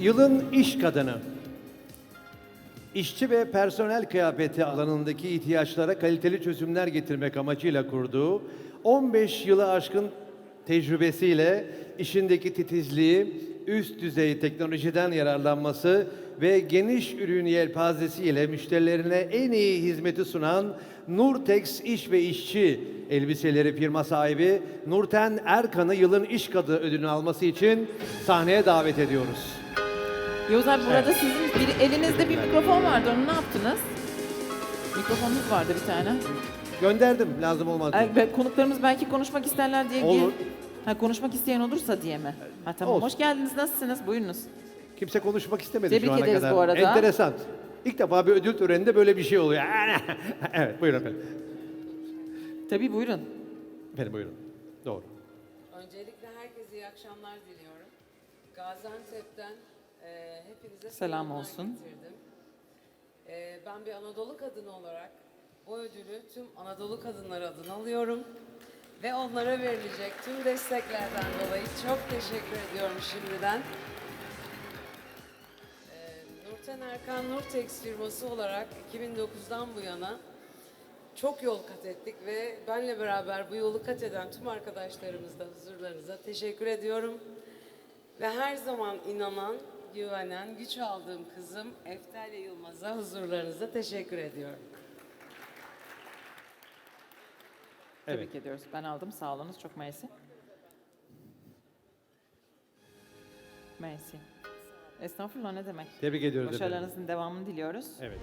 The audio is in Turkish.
Yılın iş kadını. İşçi ve personel kıyafeti alanındaki ihtiyaçlara kaliteli çözümler getirmek amacıyla kurduğu 15 yılı aşkın tecrübesiyle işindeki titizliği, üst düzey teknolojiden yararlanması ve geniş ürün yelpazesiyle müşterilerine en iyi hizmeti sunan Nurtex İş ve İşçi elbiseleri firma sahibi Nurten Erkan'ı yılın iş kadını ödülünü alması için sahneye davet ediyoruz. Yavuz abi burada sizin bir elinizde bir mikrofon vardı. Onu ne yaptınız? Mikrofonunuz vardı bir tane. Gönderdim lazım olmaz. Ay, be- konuklarımız belki konuşmak isterler diye. Olur. Ha, konuşmak isteyen olursa diye mi? Ha tamam. Olsun. Hoş geldiniz. Nasılsınız? Buyurunuz. Kimse konuşmak istemedi Tebrik şu ana ederiz kadar. bu arada. Enteresan. İlk defa bir ödül töreninde böyle bir şey oluyor. evet buyurun efendim. Tabii buyurun. Efendim buyurun. Doğru. Öncelikle herkese iyi akşamlar diliyorum. Gaziantep'ten e, hepinize Selam olsun. getirdim. E, ben bir Anadolu kadını olarak bu ödülü tüm Anadolu kadınları adına alıyorum. Ve onlara verilecek tüm desteklerden dolayı çok teşekkür ediyorum şimdiden. E, Nurten Erkan Nurtex firması olarak 2009'dan bu yana çok yol kat ettik ve benle beraber bu yolu kat eden tüm arkadaşlarımızda huzurlarınıza teşekkür ediyorum. Ve her zaman inanan, güvenen, güç aldığım kızım Eftelya Yılmaz'a huzurlarınıza teşekkür ediyorum. Evet. Tebrik ediyoruz. Ben aldım. Sağ olunuz. Çok mersi. Mersi. Estağfurullah ne demek. Tebrik ediyoruz efendim. Başarılarınızın devamını diliyoruz. Evet.